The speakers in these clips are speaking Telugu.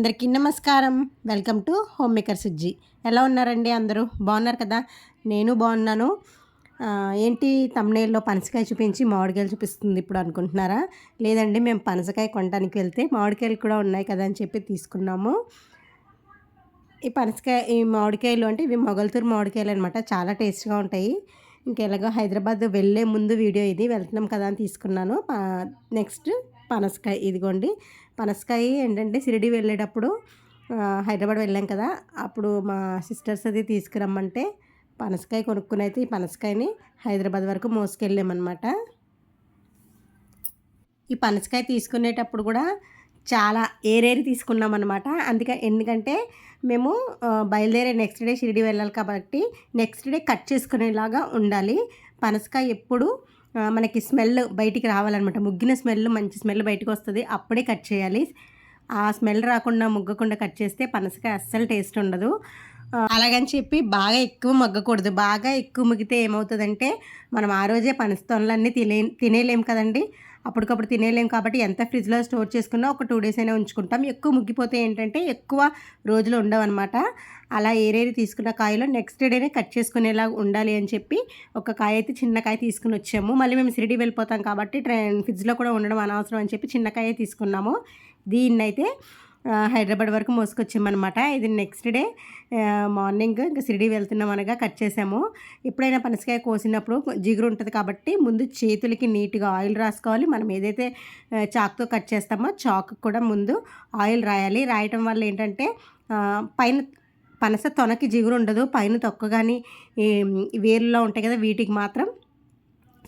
అందరికీ నమస్కారం. Welcome to home maker Sujji. ఎలా ఉన్నారండి అందరూ? బాగున్నారు కదా? నేను బాగున్నాను. ఏంటి తమ్నేల్లో పనసకాయ చూపించి మామిడికాయలు చూపిస్తుంది ఇప్పుడు అనుకుంటున్నారా? లేదండి మేము పనసకాయ కొనడానికి వెళ్తే మామిడికాయలు కూడా ఉన్నాయి కదా అని చెప్పి తీసుకున్నాము. ఈ పనసకాయ ఈ మామిడికాయలు అంటే ఇవి మొగల్తూరు మామిడికాయలు అనమాట చాలా టేస్ట్గా ఉంటాయి. ఇంకెలాగో హైదరాబాద్ వెళ్ళే ముందు వీడియో ఇది వెళ్తున్నాం కదా అని తీసుకున్నాను. నెక్స్ట్ పనసకాయ ఇదిగోండి. పనసకాయ ఏంటంటే షిరిడి వెళ్ళేటప్పుడు హైదరాబాద్ వెళ్ళాం కదా అప్పుడు మా సిస్టర్స్ అది తీసుకురమ్మంటే పనసకాయ కొనుక్కుని అయితే ఈ పనసకాయని హైదరాబాద్ వరకు మోసుకెళ్ళామన్నమాట. ఈ పనసకాయ తీసుకునేటప్పుడు కూడా చాలా ఏరేరి తీసుకున్నాం అనమాట అందుకే ఎందుకంటే మేము బయలుదేరే నెక్స్ట్ డే షిరిడి వెళ్ళాలి కాబట్టి నెక్స్ట్ డే కట్ చేసుకునేలాగా ఉండాలి. పనసకాయ ఎప్పుడు మనకి స్మెల్ బయటికి రావాలన్నమాట. ముగ్గిన స్మెల్ మంచి స్మెల్ బయటకు వస్తుంది. అప్పుడే కట్ చేయాలి. ఆ స్మెల్ రాకుండా ముగ్గకుండా కట్ చేస్తే పనసకాయ అస్సలు టేస్ట్ ఉండదు. అలాగని చెప్పి బాగా ఎక్కువ మగ్గకూడదు. బాగా ఎక్కువ ముగితే ఏమవుతుందంటే మనం ఆ రోజే పనస తొనలన్నీ తినే తినేలేం కదండి. అప్పటికప్పుడు తినేలేం కాబట్టి ఎంత ఫ్రిడ్జ్లో స్టోర్ చేసుకున్నా ఒక టూ డేస్ అయినా ఉంచుకుంటాం. ఎక్కువ ముగ్గిపోతే ఏంటంటే ఎక్కువ రోజులు ఉండవన్నమాట. అలా ఏరేరి తీసుకున్న కాయలో నెక్స్ట్ డేనే కట్ చేసుకునేలా ఉండాలి అని చెప్పి ఒక కాయ అయితే చిన్న కాయ తీసుకుని వచ్చాము. మళ్ళీ మేము సిరిడి వెళ్ళిపోతాం కాబట్టి ట్రైన్ ఫ్రిడ్జ్లో కూడా ఉండడం అనవసరం అని చెప్పి చిన్న కాయ తీసుకున్నాము. దీన్నైతే హైదరాబాద్ వరకు మోసుకొచ్చామన్నమాట. ఇది నెక్స్ట్ డే మార్నింగ్ ఇంకా సిరిడి వెళ్తున్నాం అనగా కట్ చేసాము. ఎప్పుడైనా పనసకాయ కోసినప్పుడు జిగురు ఉంటుంది కాబట్టి ముందు చేతులకి నీట్గా ఆయిల్ రాసుకోవాలి. మనం ఏదైతే చాక్తో కట్ చేస్తామో చాక్ కూడా ముందు ఆయిల్ రాయాలి. రాయటం వల్ల ఏంటంటే పైన పనస తొనకి జిగురు ఉండదు. పైన తొక్క కానీ వేరులో ఉంటాయి కదా వీటికి మాత్రం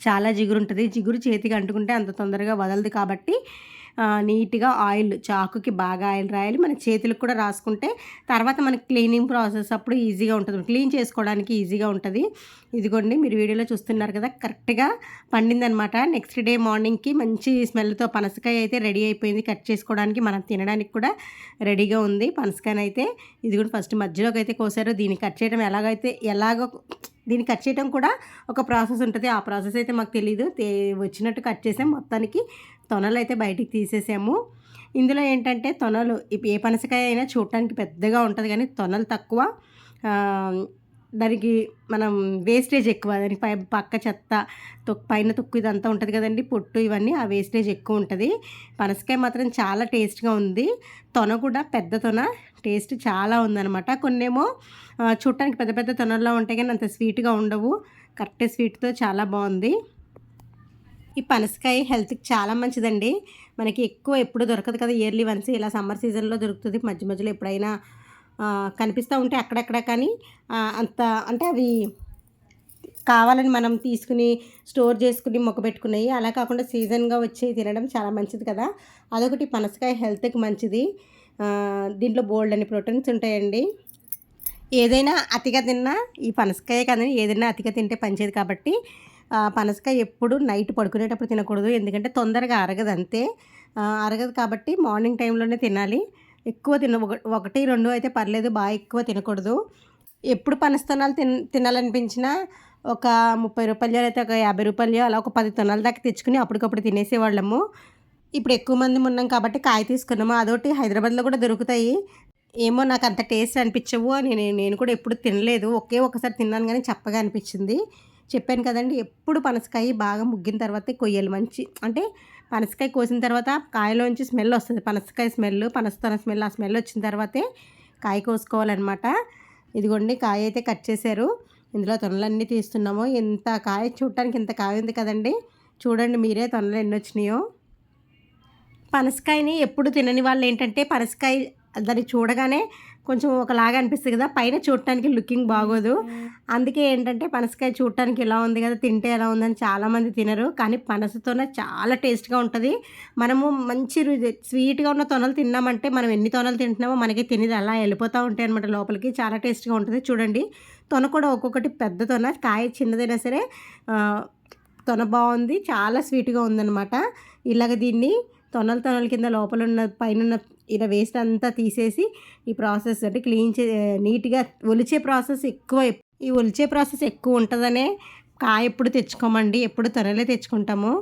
చాలా జిగురు ఉంటుంది. జిగురు చేతికి అంటుకుంటే అంత తొందరగా వదలదు కాబట్టి నీట్గా ఆయిల్ చాకుకి బాగా ఆయిల్ రాయాలి. మన చేతులకు కూడా రాసుకుంటే తర్వాత మనకి క్లీనింగ్ ప్రాసెస్ అప్పుడు ఈజీగా ఉంటుంది. క్లీన్ చేసుకోవడానికి ఈజీగా ఉంటుంది. ఇదిగోండి మీరు వీడియోలో చూస్తున్నారు కదా కరెక్ట్గా పండిందనమాట నెక్స్ట్ డే మార్నింగ్కి మంచి స్మెల్తో పనసకాయ అయితే రెడీ అయిపోయింది. కట్ చేసుకోవడానికి మనం తినడానికి కూడా రెడీగా ఉంది. పనసకాయనైతే అయితే ఇది కూడా ఫస్ట్ మధ్యలోకి అయితే కోసారు. దీన్ని కట్ చేయడం ఎలాగైతే ఎలాగో దీన్ని కట్ చేయడం కూడా ఒక ప్రాసెస్ ఉంటుంది. ఆ ప్రాసెస్ అయితే మాకు తెలీదు. వచ్చినట్టు కట్ చేసాం. మొత్తానికి తొనలు అయితే బయటికి తీసేసాము. ఇందులో ఏంటంటే తొనలు ఏ పనసకాయ అయినా చూడటానికి పెద్దగా ఉంటుంది కానీ తొనలు తక్కువ. దానికి మనం వేస్టేజ్ ఎక్కువ దానికి పై పక్క చెత్త తొక్ పైన తొక్కు ఇదంతా ఉంటుంది కదండి పొట్టు ఇవన్నీ ఆ వేస్టేజ్ ఎక్కువ ఉంటుంది. పనసకాయ మాత్రం చాలా టేస్ట్గా ఉంది. తొన కూడా పెద్ద తొన టేస్ట్ చాలా ఉందన్నమాట. కొన్నేమో చూడటానికి పెద్ద పెద్ద తొనల్లో ఉంటాయి కానీ అంత స్వీట్గా ఉండవు. కరెక్ట్ స్వీట్తో చాలా బాగుంది. ఈ పనసకాయ హెల్త్కి చాలా మంచిదండి. మనకి ఎక్కువ ఎప్పుడు దొరకదు కదా ఇయర్లీ వన్స్ ఇలా సమ్మర్ సీజన్లో దొరుకుతుంది. మధ్య మధ్యలో ఎప్పుడైనా కనిపిస్తూ ఉంటే అక్కడక్కడ కానీ అంత అంటే అవి కావాలని మనం తీసుకుని స్టోర్ చేసుకుని మొక్కబెట్టుకున్నాయి అలా కాకుండా సీజన్గా వచ్చి తినడం చాలా మంచిది కదా. అదొకటి పనసకాయ హెల్త్కి మంచిది. దీంట్లో బోల్డ్ అని ప్రోటీన్స్ ఉంటాయండి. ఏదైనా అతిగా తిన్నా ఈ పనసకాయ కానీ ఏదైనా అతిగా తింటే పనిచేది కాబట్టి పనసకాయ ఎప్పుడు నైట్ పడుకునేటప్పుడు తినకూడదు. ఎందుకంటే తొందరగా అరగదు అంతే. అరగదు కాబట్టి మార్నింగ్ టైంలోనే తినాలి. ఎక్కువ తిన ఒక- ఒకటి రెండు అయితే పర్లేదు. బాగా ఎక్కువ తినకూడదు. ఎప్పుడు పనస్తనాలు తిన తినాలనిపించినా ఒక ముప్పై రూపాయలు అయితే ఒక యాభై రూపాయలు అలా ఒక పది తొనాల దాకా తెచ్చుకుని అప్పటికప్పుడు తినేసేవాళ్ళము. ఇప్పుడు ఎక్కువ మంది ఉన్నాం కాబట్టి కాయ తీసుకున్నాము. అదొకటి హైదరాబాద్లో కూడా దొరుకుతాయి. ఏమో నాకు అంత టేస్ట్ అనిపించవు. అని నేను నేను కూడా ఎప్పుడు తినలేదు. ఒకే ఒకసారి తిన్నాను కానీ చప్పగా అనిపించింది. చెప్పాను కదండి ఎప్పుడు పనసకాయ బాగా ముగ్గిన తర్వాతే కొయ్యాలి. మంచి అంటే పనసకాయ కోసిన తర్వాత కాయలోంచి స్మెల్ వస్తుంది. పనసకాయ స్మెల్ పనసతన స్మెల్ ఆ స్మెల్ వచ్చిన తర్వాతే కాయ కోసుకోవాలన్నమాట. ఇదిగోండి కాయ అయితే కట్ చేశారు. ఇందులో తొనలన్నీ తీస్తున్నాము. ఇంత కాయ చూడటానికి ఇంత కాయ ఉంది కదండి. చూడండి మీరే తొనలు ఎన్ని వచ్చినాయో. పనసకాయని ఎప్పుడు తినని వాళ్ళు ఏంటంటే పనసకాయ దాన్ని చూడగానే కొంచెం ఒకలాగా అనిపిస్తుంది కదా పైన చూడటానికి లుకింగ్ బాగోదు. అందుకే ఏంటంటే పనసకాయ చూడటానికి ఎలా ఉంది కదా తింటే ఎలా ఉందని చాలామంది తినరు. కానీ పనసతోనే చాలా టేస్ట్గా ఉంటుంది. మనము మంచి రుచి స్వీట్గా ఉన్న తొనలు తిన్నామంటే మనం ఎన్ని తొనలు తింటున్నామో మనకి తినేది అలా వెళ్ళిపోతూ ఉంటాయి అనమాట లోపలికి. చాలా టేస్ట్గా ఉంటుంది. చూడండి. తొన కూడా ఒక్కొక్కటి పెద్ద తొన కాయ చిన్నదైనా సరే తొన బాగుంది. చాలా స్వీట్గా ఉందన్నమాట. ఇలాగ దీన్ని తొనల తొనల కింద లోపల ఉన్న పైన ఉన్న ఇలా వేస్ట్ అంతా తీసేసి ఈ ప్రాసెస్ అంటే క్లీన్ చే నీట్గా ఒలిచే ప్రాసెస్ ఎక్కువ ఈ ఒలిచే ప్రాసెస్ ఎక్కువ ఉంటుందనే కాయ ఎప్పుడు తెచ్చుకోమండి ఎప్పుడు త్వరలో తెచ్చుకుంటాము.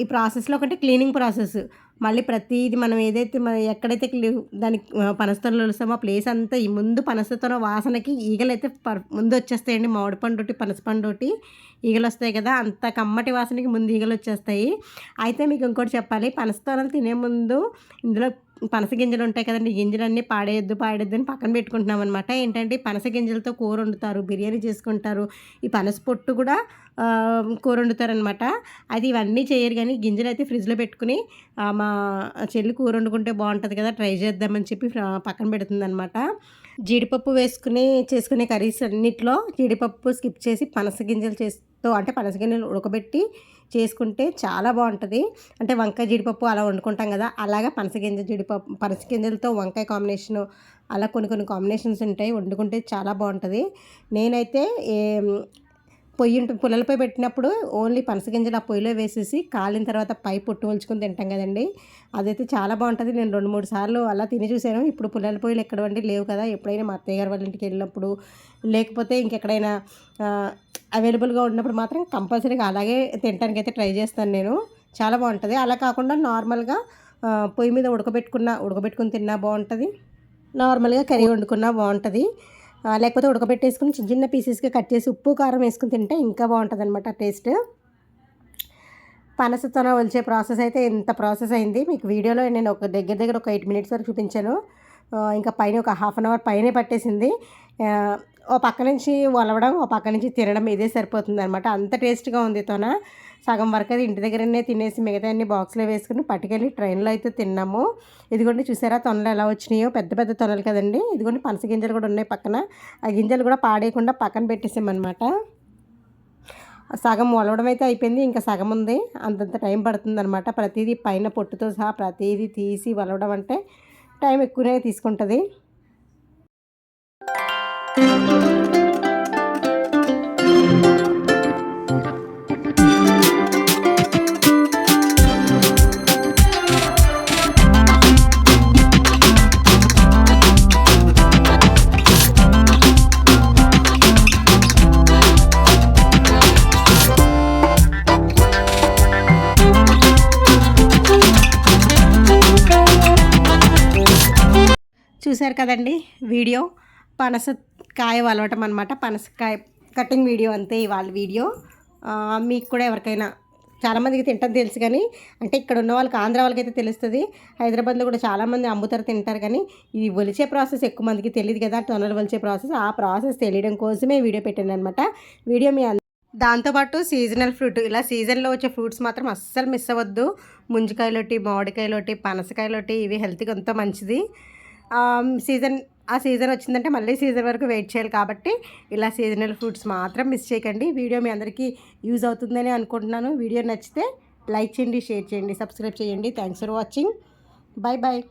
ఈ ప్రాసెస్లో ఒకటి క్లీనింగ్ ప్రాసెస్ మళ్ళీ ప్రతిది మనం ఏదైతే మనం ఎక్కడైతే దానికి ఆ, పనసతొనలు వలుస్తామో ఆ ప్లేస్ అంతా ఈ ముందు పనసతోన వాసనకి ఈగలు అయితే పర్ ముందు వచ్చేస్తాయండి మామిడి పండుటి పనస పండుటి ఈగలు వస్తాయి కదా అంత కమ్మటి వాసనకి ముందు ఈగలు వచ్చేస్తాయి అయితే మీకు ఇంకోటి చెప్పాలి. పనసతోనలు తినే ముందు ఇందులో పనస గింజలు ఉంటాయి కదండి గింజలన్నీ పాడేయద్దు పాడేయద్దు అని పక్కన పెట్టుకుంటున్నాం అనమాట ఏంటంటే పనస గింజలతో కూర వండుతారు బిర్యానీ చేసుకుంటారు. ఈ పనస పొట్టు కూడా కూర వండుతారనమాట అది ఇవన్నీ చేయరు కానీ గింజలు అయితే ఫ్రిడ్జ్లో పెట్టుకుని మా చెల్లి కూర వండుకుంటే బాగుంటుంది కదా ట్రై చేద్దామని చెప్పి పక్కన పెడుతుంది అనమాట జీడిపప్పు వేసుకుని చేసుకునే కర్రీస్ అన్నిట్లో జీడిపప్పు స్కిప్ చేసి పనస గింజలు చేస్తూ అంటే పనస గింజలు ఉడకబెట్టి చేసుకుంటే చాలా బాగుంటుంది. అంటే వంకాయ జీడిపప్పు అలా వండుకుంటాం కదా అలాగా పనస గింజ జీడిపప్పు పనస గింజలతో వంకాయ కాంబినేషను అలా కొన్ని కొన్ని కాంబినేషన్స్ ఉంటాయి వండుకుంటే చాలా బాగుంటుంది. నేనైతే పొయ్యి ఉంటుంది పుల్లలపై పెట్టినప్పుడు ఓన్లీ పనసగింజలు ఆ పొయ్యిలో వేసేసి కాలిన తర్వాత పై పొట్టు ఒలుచుకుని తింటాం కదండి. అదైతే చాలా బాగుంటుంది. నేను రెండు మూడు సార్లు అలా తిని చూశాను. ఇప్పుడు పుల్లల పొయ్యిలు ఎక్కడ వండి లేవు కదా. ఎప్పుడైనా మా అత్తయ్య గారు వాళ్ళ ఇంటికి వెళ్ళినప్పుడు లేకపోతే ఇంకెక్కడైనా అవైలబుల్గా ఉన్నప్పుడు మాత్రం కంపల్సరీగా అలాగే తినడానికి అయితే ట్రై చేస్తాను నేను. చాలా బాగుంటుంది. అలా కాకుండా నార్మల్గా పొయ్యి మీద ఉడకబెట్టుకున్న ఉడకబెట్టుకుని తిన్నా బాగుంటుంది. నార్మల్గా కర్రీ వండుకున్నా బాగుంటుంది. లేకపోతే ఉడకబెట్టేసుకుని చిన్న చిన్న పీసెస్గా కట్ చేసి ఉప్పు కారం వేసుకుని తింటే ఇంకా బాగుంటుంది అనమాట టేస్ట్. పనసతోన వలిచే ప్రాసెస్ అయితే ఇంత ప్రాసెస్ అయింది. మీకు వీడియోలో నేను ఒక దగ్గర దగ్గర ఒక ఎయిట్ మినిట్స్ వరకు చూపించాను. ఇంకా పైన ఒక హాఫ్ అన్ అవర్ పైనే పట్టేసింది. ఓ పక్క నుంచి వలవడం ఓ పక్క నుంచి తినడం ఇదే సరిపోతుంది అనమాట అంత టేస్ట్గా ఉంది తోన. సగం వరకు అది ఇంటి దగ్గరనే తినేసి మిగతా అన్ని బాక్స్లో వేసుకుని పట్టుకెళ్ళి ట్రైన్లో అయితే తిన్నాము. ఇదిగోండి చూసారా తొనలు ఎలా వచ్చినాయో? పెద్ద పెద్ద తొనలు కదండి. ఇదిగోండి పనస గింజలు కూడా ఉన్నాయి పక్కన. ఆ గింజలు కూడా పాడేయకుండా పక్కన పెట్టేసామన్నమాట సగం వలవడం అయితే అయిపోయింది. ఇంకా సగం ఉంది. అంతంత టైం పడుతుంది అనమాట ప్రతిదీ పైన పొట్టుతో సహా ప్రతిదీ తీసి వలవడం అంటే టైం ఎక్కువనే తీసుకుంటుంది. చూశారు కదండి వీడియో? పనసకాయ వలవటం అనమాట పనసకాయ కటింగ్ వీడియో అంతే ఇవాళ వీడియో. మీకు కూడా ఎవరికైనా చాలామందికి తింటాం తెలుసు కానీ అంటే ఇక్కడ ఉన్న వాళ్ళకి ఆంధ్ర వాళ్ళకైతే తెలుస్తుంది. హైదరాబాద్లో కూడా చాలామంది అమ్ముతారు తింటారు కానీ ఇది ఒలిచే ప్రాసెస్ ఎక్కువ మందికి తెలియదు కదా టొనలు ఒలిచే ప్రాసెస్. ఆ ప్రాసెస్ తెలియడం కోసమే వీడియో పెట్టాను అనమాట వీడియో మీ దాంతోపాటు సీజనల్ ఫ్రూట్ ఇలా సీజన్లో వచ్చే ఫ్రూట్స్ మాత్రం అస్సలు మిస్ అవ్వద్దు. ముంజికాయలోటి మామిడికాయలోటి పనసకాయలోటి ఇవి హెల్త్కి ఎంతో మంచిది. సీజన్ ఆ సీజన్ వచ్చిందంటే మళ్ళీ సీజన్ వరకు వెయిట్ చేయాలి కాబట్టి ఇలా సీజనల్ ఫ్రూట్స్ మాత్రం మిస్ చేయకండి. వీడియో మీ అందరికీ యూజ్ అవుతుందని అనుకుంటున్నాను. వీడియో నచ్చితే లైక్ చేయండి షేర్ చేయండి సబ్స్క్రైబ్ చేయండి. Thanks for watching bye bye